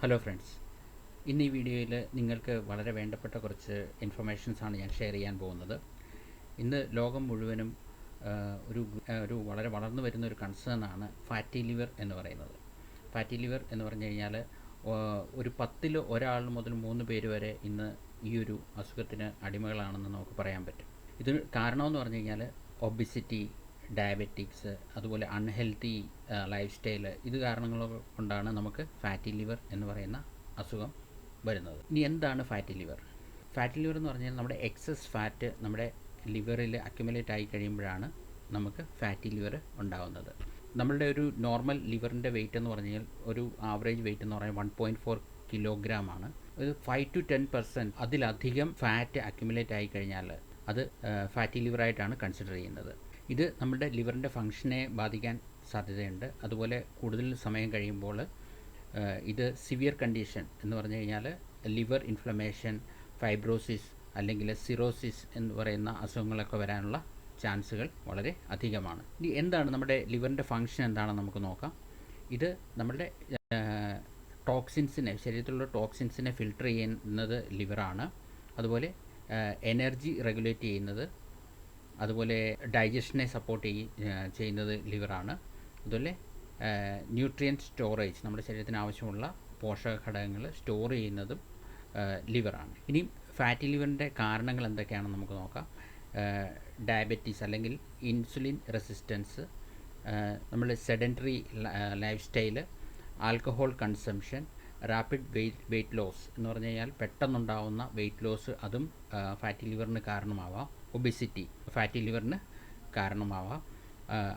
Hello friends ഇന്ന് ഈ വീഡിയോയിൽ നിങ്ങൾക്ക് വളരെ വേണ്ടപ്പെട്ട കുറച്ച് ഇൻഫർമേഷൻസാണ് ഞാൻ ഷെയർ ചെയ്യാൻ പോകുന്നത്. ഇന്ന് ലോകം മുഴുവനും ഒരു ഒരു വളരെ വളർന്നു വരുന്ന ഒരു കൺസേൺ ആണ് ഫാറ്റി ലിവർ എന്ന് പറയുന്നത്. ഫാറ്റി ലിവർ എന്ന് പറഞ്ഞു കഴിഞ്ഞാൽ ഒരു പത്തിൽ ഒരാൾ മുതൽ മൂന്ന് പേര് വരെ ഇന്ന് ഈ ഒരു അസുഖത്തിന് അടിമകളാണെന്ന് നമുക്ക് പറയാൻ പറ്റും. ഇത് കാരണമെന്ന് പറഞ്ഞു കഴിഞ്ഞാൽ ഒബിസിറ്റി ഡയബറ്റിക്സ് അതുപോലെ അൺഹെൽത്തി ലൈഫ് സ്റ്റൈൽ ഇത് കാരണങ്ങൾ കൊണ്ടാണ് നമുക്ക് ഫാറ്റി ലിവർ എന്ന് പറയുന്ന അസുഖം വരുന്നത്. ഇനി എന്താണ് ഫാറ്റി ലിവർ ഫാറ്റി ലിവർ എന്ന് പറഞ്ഞാൽ നമ്മുടെ എക്സസ് ഫാറ്റ് നമ്മുടെ ലിവറിൽ അക്യുമുലേറ്റ് ആയി കഴിയുമ്പോഴാണ് നമുക്ക് ഫാറ്റി ലിവർ ഉണ്ടാകുന്നത് നമ്മളുടെ ഒരു നോർമൽ ലിവറിന്റെ വെയിറ്റ് എന്ന് പറഞ്ഞാൽ ഒരു ആവറേജ് വെയിറ്റ് എന്ന് പറഞ്ഞാൽ വൺ പോയിന്റ് ഫോർ കിലോഗ്രാം ആണ്. ഒരു ഫൈവ് ടു ടെൻ പെർസെന്റ് അതിലധികം ഫാറ്റ് അക്യുമുലേറ്റ് ആയി കഴിഞ്ഞാൽ അത് ഫാറ്റി ലിവറായിട്ടാണ് കൺസിഡർ ചെയ്യുന്നത്. ഇത് നമ്മുടെ ലിവറിന്റെ ഫങ്ഷനെ ബാധിക്കാൻ സാധ്യതയുണ്ട്. അതുപോലെ കൂടുതൽ സമയം കഴിയുമ്പോൾ ഇത് സിവിയർ കണ്ടീഷൻ എന്ന് പറഞ്ഞു കഴിഞ്ഞാൽ ലിവർ ഇൻഫ്ലമേഷൻ ഫൈബ്രോസിസ് അല്ലെങ്കിൽ സിറോസിസ് എന്ന് പറയുന്ന അസുഖങ്ങളൊക്കെ വരാനുള്ള ചാൻസുകൾ വളരെ അധികമാണ്. ഇനി എന്താണ് നമ്മുടെ ലിവറിന്റെ ഫങ്ഷൻ എന്താണെന്ന് നമുക്ക് നോക്കാം. ഇത് നമ്മുടെ ടോക്സിൻസിനെ ശരീരത്തിലുള്ള ടോക്സിൻസിനെ ഫിൽട്ടർ ചെയ്യുന്നത് ലിവറാണ്. അതുപോലെ എനർജി റെഗുലേറ്റ് ചെയ്യുന്നത് അതുപോലെ ഡൈജഷനെ സപ്പോർട്ട് ചെയ്യ ചെയ്യുന്നത് ലിവറാണ് അതുപോലെ ന്യൂട്രിയൻ സ്റ്റോറേജ് നമ്മുടെ ശരീരത്തിന് ആവശ്യമുള്ള പോഷക ഘടകങ്ങൾ സ്റ്റോർ ചെയ്യുന്നതും ലിവറാണ് ഇനിയും ഫാറ്റി ലിവറിന്റെ കാരണങ്ങൾ എന്തൊക്കെയാണെന്ന് നമുക്ക് നോക്കാം. ഡയബറ്റീസ് അല്ലെങ്കിൽ ഇൻസുലിൻ റെസിസ്റ്റൻസ് നമ്മൾ sedentary lifestyle alcohol consumption rapid weight weight loss എന്ന് പറഞ്ഞു കഴിഞ്ഞാൽ പെട്ടെന്നുണ്ടാവുന്ന വെയിറ്റ് ലോസ് അതും ഫാറ്റി ലിവറിന് കാരണമാവാം. ഒബിസിറ്റി ഫാറ്റി ലിവറിന് കാരണമാവാം.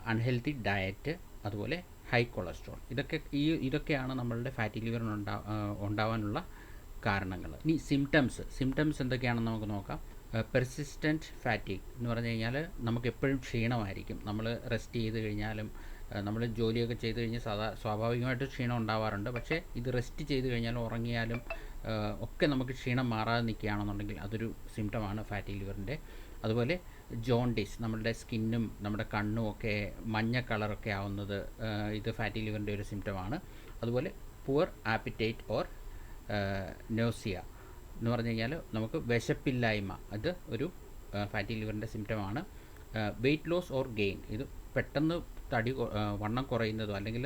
അൺഹെൽത്തി ഡയറ്റ് അതുപോലെ ഹൈ കൊളസ്ട്രോൾ ഇതൊക്കെ ഈ ഇതൊക്കെയാണ് നമ്മളുടെ ഫാറ്റി ലിവറിന് ഉണ്ടാ ഉണ്ടാവാനുള്ള കാരണങ്ങൾ. ഇനി സിംറ്റംസ് സിംറ്റംസ് എന്തൊക്കെയാണെന്ന് നമുക്ക് നോക്കാം. പെർസിസ്റ്റന്റ് ഫാറ്റിക് എന്ന് പറഞ്ഞു കഴിഞ്ഞാൽ നമുക്ക് എപ്പോഴും ക്ഷീണമായിരിക്കും. നമ്മൾ റെസ്റ്റ് ചെയ്ത് കഴിഞ്ഞാലും നമ്മൾ ജോലിയൊക്കെ ചെയ്ത് കഴിഞ്ഞാൽ സാധാ സ്വാഭാവികമായിട്ട് ക്ഷീണം ഉണ്ടാവാറുണ്ട്. പക്ഷേ ഇത് റെസ്റ്റ് ചെയ്ത് കഴിഞ്ഞാലും ഉറങ്ങിയാലും ഒക്കെ നമുക്ക് ക്ഷീണം മാറാതെ നിൽക്കുകയാണെന്നുണ്ടെങ്കിൽ അതൊരു സിംറ്റമാണ് ഫാറ്റി ലിവറിന്റെ. അതുപോലെ ജോണ്ടിസ് നമ്മളുടെ സ്കിന്നും നമ്മുടെ കണ്ണും ഒക്കെ മഞ്ഞ കളറൊക്കെ ആവുന്നത് ഇത് ഫാറ്റി ലിവറിന്റെ ഒരു സിംറ്റമാണ് അതുപോലെ പുവർ ആപ്പിറ്റൈറ്റ് ഓർ നോസിയ എന്ന് പറഞ്ഞു കഴിഞ്ഞാൽ നമുക്ക് വിശപ്പില്ലായ്മ അത് ഒരു ഫാറ്റി ലിവറിന്റെ സിംറ്റമാണ് വെയിറ്റ് ലോസ് ഓർ ഗെയിൻ ഇത് പെട്ടെന്ന് തടി വണ്ണം കുറയുന്നതും അല്ലെങ്കിൽ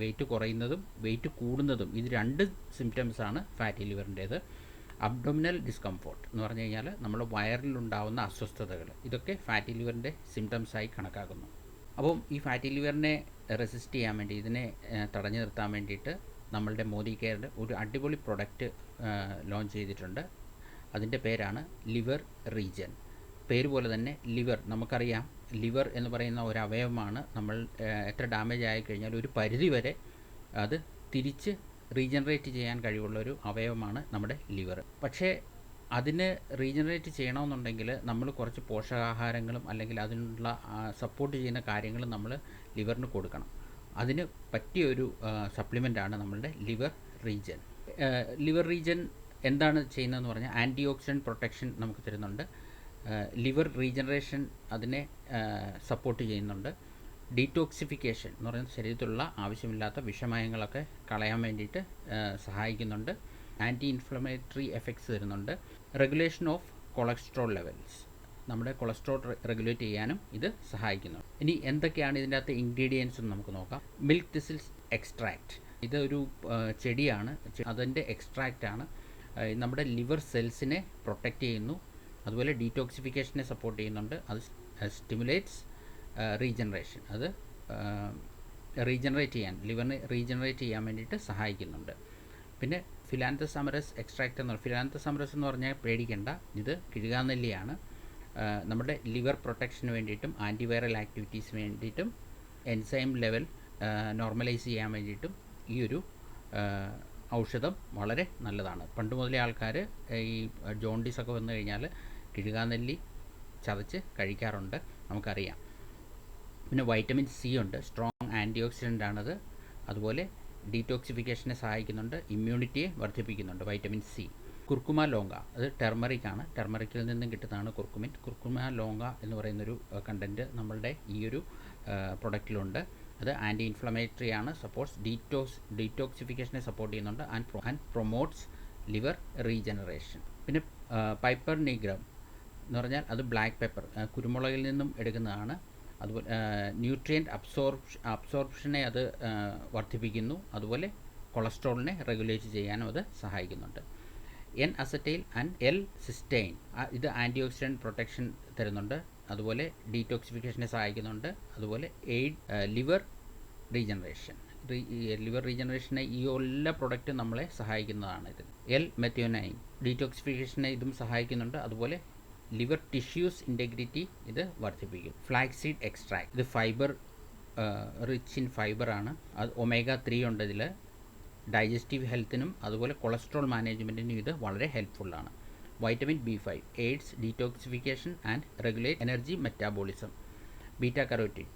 വെയിറ്റ് കുറയുന്നതും വെയിറ്റ് കൂടുന്നതും ഇത് രണ്ട് സിംറ്റംസാണ് ഫാറ്റി ലിവറിന്റേത്. അബ്ഡോമിനൽ ഡിസ്കംഫോർട്ട് എന്ന് പറഞ്ഞു കഴിഞ്ഞാൽ നമ്മുടെ വയറിലുണ്ടാവുന്ന അസ്വസ്ഥതകൾ. ഇതൊക്കെ ഫാറ്റി ലിവറിന്റെ സിംറ്റംസായി കണക്കാക്കുന്നു. അപ്പം ഈ ഫാറ്റി ലിവറിനെ റെസിസ്റ്റ് ചെയ്യാൻ വേണ്ടി ഇതിനെ തടഞ്ഞു നിർത്താൻ വേണ്ടിയിട്ട് നമ്മളുടെ മോദി കെയറിന്റെ ഒരു അടിപൊളി പ്രൊഡക്റ്റ് ലോഞ്ച് ചെയ്തിട്ടുണ്ട്. അതിന്റെ പേരാണ് ലിവർ റീജൻ. പേര് പോലെ തന്നെ ലിവർ. നമുക്കറിയാം ലിവർ എന്ന് പറയുന്ന ഒരു അവയവമാണ് നമ്മൾ എത്ര ഡാമേജ് ആയി കഴിഞ്ഞാൽ ഒരു പരിധി വരെ അത് തിരിച്ച് റീജനറേറ്റ് ചെയ്യാൻ കഴിവുള്ള ഒരു അവയവമാണ് നമ്മുടെ ലിവർ. പക്ഷേ അതിന് റീജനറേറ്റ് ചെയ്യണമെന്നുണ്ടെങ്കിൽ നമ്മൾ കുറച്ച് പോഷകാഹാരങ്ങളും അല്ലെങ്കിൽ അതിനുള്ള സപ്പോർട്ട് ചെയ്യുന്ന കാര്യങ്ങളും നമ്മൾ ലിവറിന് കൊടുക്കണം. അതിന് പറ്റിയ ഒരു സപ്ലിമെന്റാണ് നമ്മളുടെ ലിവർ റീജൻ. ലിവർ റീജൻ എന്താണ് ചെയ്യുന്നതെന്ന് പറഞ്ഞാൽ ആന്റി ഓക്സിഡന്റ് പ്രൊട്ടക്ഷൻ നമുക്ക് തരുന്നുണ്ട്. ലിവർ റീജനറേഷൻ അതിനെ സപ്പോർട്ട് ചെയ്യുന്നുണ്ട്. ഡീറ്റോക്സിഫിക്കേഷൻ എന്ന് പറയുന്നത് ശരീരത്തിലുള്ള ആവശ്യമില്ലാത്ത വിഷമയങ്ങളൊക്കെ കളയാൻ വേണ്ടിയിട്ട് സഹായിക്കുന്നുണ്ട്. ആന്റി ഇൻഫ്ലമേറ്ററി എഫക്ട്സ് തരുന്നുണ്ട്. Regulation of cholesterol levels. നമ്മുടെ കൊളസ്ട്രോൾ റെഗുലേറ്റ് ചെയ്യാനും ഇത് സഹായിക്കുന്നു. ഇനി എന്തൊക്കെയാണ് ഇതിന്റെ അകത്ത് ഇൻഗ്രീഡിയൻസ് എന്ന് നമുക്ക് നോക്കാം. മിൽക്ക് തിസിൽസ് എക്സ്ട്രാക്റ്റ് ഇതൊരു ചെടിയാണ്. അതിന്റെ എക്സ്ട്രാക്റ്റാണ്. നമ്മുടെ ലിവർ സെൽസിനെ പ്രൊട്ടക്റ്റ് ചെയ്യുന്നു. അതുപോലെ ഡീറ്റോക്സിഫിക്കേഷനെ സപ്പോർട്ട് ചെയ്യുന്നുണ്ട്. അത് സ്റ്റിമുലേറ്റ്സ് റീജനറേഷൻ അത് റീജനറേറ്റ് ചെയ്യാൻ ലിവറിനെ റീജനറേറ്റ് ചെയ്യാൻ വേണ്ടിയിട്ട് സഹായിക്കുന്നുണ്ട്. പിന്നെ ഫിലാന്തസമരസ് എക്സ്ട്രാക്റ്റ് എന്ന് ഫിലാന്തസമരസ് എന്ന് പറഞ്ഞാൽ പേടിക്കേണ്ട. ഇത് കിഴുകാനെല്ലിയാണ്. നമ്മുടെ ലിവർ പ്രൊട്ടക്ഷന് വേണ്ടിയിട്ടും ആന്റിവൈറൽ ആക്ടിവിറ്റീസിന് വേണ്ടിയിട്ടും എൻസൈം ലെവൽ നോർമലൈസ് ചെയ്യാൻ വേണ്ടിയിട്ടും ഈ ഒരു ഔഷധം വളരെ നല്ലതാണ്. പണ്ട് മുതലേ ആൾക്കാർ ഈ ജോണ്ടീസ് ഒക്കെ വന്നു കഴിഞ്ഞാൽ കിഴുകാനെല്ലി ചതച്ച് കഴിക്കാറുണ്ട്. നമുക്കറിയാം. പിന്നെ വൈറ്റമിൻ സി ഉണ്ട്. സ്ട്രോങ് ആന്റി ഓക്സിഡന്റ് ആണത്. അതുപോലെ ഡീറ്റോക്സിഫിക്കേഷനെ സഹായിക്കുന്നുണ്ട്. ഇമ്മ്യൂണിറ്റിയെ വർദ്ധിപ്പിക്കുന്നുണ്ട് വൈറ്റമിൻ സി കുർക്കുമ ലോങ്ക. അത് ടെർമറിക് ആണ്. ടെർമറിക്കിൽ നിന്നും കിട്ടുന്നതാണ് കുർക്കുമിൻ. കുർക്കുമ ലോങ്ക എന്ന് പറയുന്നൊരു കണ്ടന്റ് നമ്മളുടെ ഈ ഒരു പ്രൊഡക്റ്റിലുണ്ട് അത് ആന്റി ഇൻഫ്ലമേറ്ററി ആണ്. സപ്പോർട്ട്സ് ഡീറ്റോക്സ് ഡീറ്റോക്സിഫിക്കേഷനെ സപ്പോർട്ട് ചെയ്യുന്നുണ്ട്. And and promotes liver regeneration പിന്നെ പൈപ്പർ നിഗ്രം എന്ന് പറഞ്ഞാൽ അത് ബ്ലാക്ക് പെപ്പർ കുരുമുളകിൽ നിന്നും എടുക്കുന്നതാണ്. അതുപോലെ ന്യൂട്രിയന്റ് അബ്സോർപ്ഷ അബ്സോർപ്ഷനെ അത് വർദ്ധിപ്പിക്കുന്നു. അതുപോലെ കൊളസ്ട്രോളിനെ റെഗുലേറ്റ് ചെയ്യാനും അത് സഹായിക്കുന്നുണ്ട്. N acetyl and L cysteine ഇത് ആന്റി ഓക്സിഡന്റ് പ്രൊട്ടക്ഷൻ തരുന്നുണ്ട്. അതുപോലെ ഡീറ്റോക്സിഫിക്കേഷനെ സഹായിക്കുന്നുണ്ട്. അതുപോലെ എയ്ഡ് ലിവർ റീജനറേഷൻ ലിവർ റീജനറേഷനെ ഈ എല്ലാ പ്രൊഡക്റ്റും നമ്മളെ സഹായിക്കുന്നതാണ് ഇത്. എൽ മെത്യോനൈൻ ഡീറ്റോക്സിഫിക്കേഷനെ ഇതും സഹായിക്കുന്നുണ്ട്. അതുപോലെ ലിവർ ടിഷ്യൂസ് ഇന്റഗ്രിറ്റി ഇത് വർദ്ധിപ്പിക്കും. ഫ്ലാക്സീഡ് എക്സ്ട്രാക്ട് ഇത് ഫൈബർ റിച്ച് ഇൻ ഫൈബറാണ് അത് ഒമേഗ ത്രീ ഉണ്ട് ഇതിൽ ഡൈജസ്റ്റീവ് ഹെൽത്തിനും അതുപോലെ കൊളസ്ട്രോൾ മാനേജ്മെന്റിനും ഇത് വളരെ ഹെൽപ്ഫുള്ളാണ് vitamin B five aids detoxification and regulate energy metabolism beta carotene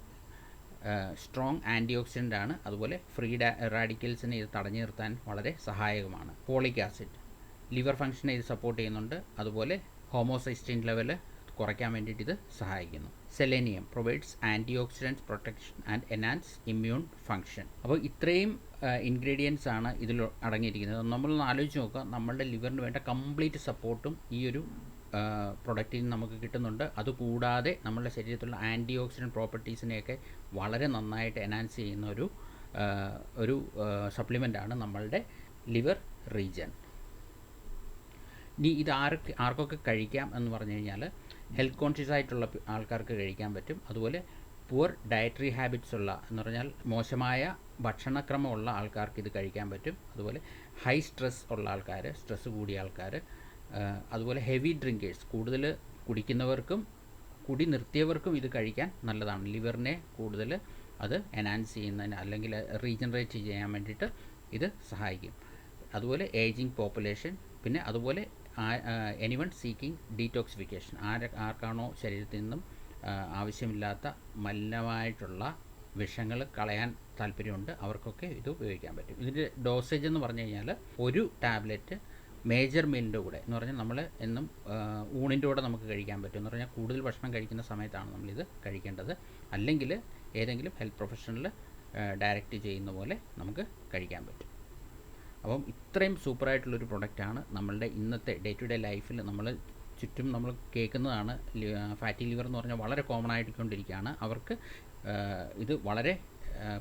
strong antioxidant ആണ്. അതുപോലെ ഫ്രീ റാഡിക്കൽസിനെ ഇത് തടഞ്ഞു നിർത്താൻ വളരെ സഹായകമാണ്. ഫോളിക് ആസിഡ് ലിവർ ഫംഗ്ഷനെ ഇത് സപ്പോർട്ട് ചെയ്യുന്നുണ്ട്. അതുപോലെ ഹോമോസൈസ്റ്റൈൻ ലെവൽ കുറയ്ക്കാൻ വേണ്ടിയിട്ട് ഇത് സഹായിക്കുന്നു. Selenium provides antioxidants protection and enhance immune function അപ്പോൾ ഇത്രയും ഇൻഗ്രീഡിയൻസ് ആണ് ഇതിൽ അടങ്ങിയിരിക്കുന്നത്. നമ്മളൊന്ന് ആലോചിച്ച് നോക്കുക. നമ്മളുടെ ലിവറിന് വേണ്ട കംപ്ലീറ്റ് സപ്പോർട്ടും ഈ ഒരു പ്രൊഡക്റ്റിൽ നിന്ന് നമുക്ക് കിട്ടുന്നുണ്ട്. അതുകൂടാതെ നമ്മുടെ ശരീരത്തിലുള്ള ആന്റി ഓക്സിഡന്റ് പ്രോപ്പർട്ടീസിനെയൊക്കെ വളരെ നന്നായിട്ട് എനാൻസ് ചെയ്യുന്ന ഒരു ഒരു സപ്ലിമെന്റാണ് നമ്മളുടെ ലിവർ റീജൻ ഇനി ഇത് ആർക്ക് ആർക്കൊക്കെ കഴിക്കാം എന്ന് പറഞ്ഞു കഴിഞ്ഞാൽ ഹെൽത്ത് കോൺഷ്യസ് ആയിട്ടുള്ള ആൾക്കാർക്ക് കഴിക്കാൻ പറ്റും. അതുപോലെ പുവർ ഡയറ്ററി ഹാബിറ്റ്സ് ഉള്ള എന്ന് പറഞ്ഞാൽ മോശമായ ഭക്ഷണക്രമമുള്ള ആൾക്കാർക്ക് ഇത് കഴിക്കാൻ പറ്റും. അതുപോലെ ഹൈ സ്ട്രെസ് ഉള്ള ആൾക്കാർ സ്ട്രെസ് കൂടിയ ആൾക്കാർ അതുപോലെ ഹെവി ഡ്രിങ്കേഴ്സ് കൂടുതൽ കുടിക്കുന്നവർക്കും കുടി നിർത്തിയവർക്കും ഇത് കഴിക്കാൻ നല്ലതാണ്. ലിവറിനെ കൂടുതൽ അത് എനാൻസ് ചെയ്യുന്നതിന് അല്ലെങ്കിൽ റീജനറേറ്റ് ചെയ്യാൻ വേണ്ടിയിട്ട് ഇത് സഹായിക്കും. അതുപോലെ ഏജിങ് പോപ്പുലേഷൻ പിന്നെ അതുപോലെ എനിവൺ സീക്കിംഗ് ഡീറ്റോക്സിഫിക്കേഷൻ ആര ആർക്കാണോ ശരീരത്തിൽ നിന്നും ആവശ്യമില്ലാത്ത മലിനമായിട്ടുള്ള വിഷങ്ങൾ കളയാൻ താല്പര്യമുണ്ട് അവർക്കൊക്കെ ഇത് ഉപയോഗിക്കാൻ പറ്റും. ഇതിന്റെ ഡോസേജ് എന്ന് പറഞ്ഞു കഴിഞ്ഞാൽ ഒരു ടാബ്ലറ്റ് മേജർ മീലിന്റെ കൂടെ എന്ന് പറഞ്ഞാൽ നമ്മൾ എന്നും ഊണിന്റെ കൂടെ നമുക്ക് കഴിക്കാൻ പറ്റും എന്ന് പറഞ്ഞാൽ കൂടുതൽ ഭക്ഷണം കഴിക്കുന്ന സമയത്താണ് നമ്മളിത് കഴിക്കേണ്ടത്. അല്ലെങ്കിൽ ഏതെങ്കിലും ഹെൽത്ത് പ്രൊഫഷണൽ ഡയറക്റ്റ് ചെയ്യുന്ന പോലെ നമുക്ക് കഴിക്കാൻ പറ്റും. അപ്പം ഇത്രയും സൂപ്പർ സൂപ്പറായിട്ടുള്ളൊരു പ്രൊഡക്റ്റാണ് നമ്മളുടെ ഇന്നത്തെ ഡേ ടു ഡേ ലൈഫിൽ നമ്മൾ ചുറ്റും നമ്മൾ കേൾക്കുന്നതാണ് ഫാറ്റി ലിവർ എന്ന് പറഞ്ഞാൽ വളരെ കോമൺ ആയിക്കൊണ്ടിരിക്കുകയാണ്. അവർക്ക് ഇത് വളരെ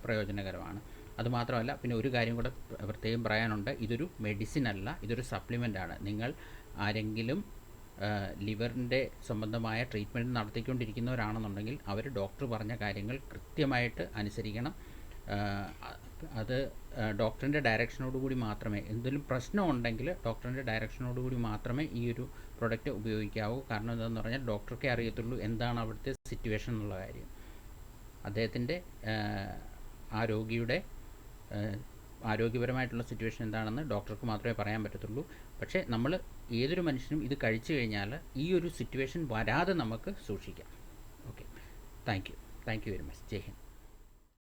പ്രയോജനകരമാണ്. അതുമാത്രമല്ല പിന്നെ ഒരു കാര്യം കൂടെ പ്ര- പ്രത്യേകം പറയാനുണ്ട്. ഇതൊരു മെഡിസിൻ അല്ല ഇതൊരു സപ്ലിമെന്റ് ആണ്. നിങ്ങൾ ആരെങ്കിലും ലിവറിന്റെ സംബന്ധമായ ട്രീറ്റ്മെന്റ് നടത്തിക്കൊണ്ടിരിക്കുന്നവരാണെന്നുണ്ടെങ്കിൽ അവർ ഡോക്ടർ പറഞ്ഞ കാര്യങ്ങൾ കൃത്യമായിട്ട് അനുസരിക്കണം. അത് ഡോക്ടറിന്റെ ഡയറക്ഷനോട് കൂടി മാത്രമേ എന്തെങ്കിലും പ്രശ്നം ഉണ്ടെങ്കിൽ ഡോക്ടറിന്റെ ഡയറക്ഷനോട് കൂടി മാത്രമേ ഈ ഒരു പ്രൊഡക്റ്റ് ഉപയോഗിക്കാവൂ. കാരണം എന്താണെന്ന് പറഞ്ഞാൽ ഡോക്ടർക്കേ അറിയത്തുള്ളൂ എന്താണ് അവിടുത്തെ സിറ്റുവേഷൻ എന്നുള്ള കാര്യം. അദ്ദേഹത്തിന്റെ ആ രോഗിയുടെ ആരോഗ്യപരമായിട്ടുള്ള സിറ്റുവേഷൻ എന്താണെന്ന് ഡോക്ടർക്ക് മാത്രമേ പറയാൻ പറ്റത്തുള്ളൂ. പക്ഷേ നമ്മൾ ഏതൊരു മനുഷ്യനും ഇത് കഴിച്ചു കഴിഞ്ഞാൽ ഈ ഒരു സിറ്റുവേഷൻ വരാതെ നമുക്ക് സൂക്ഷിക്കാം. Okay thank you thank you very much Jai Hind.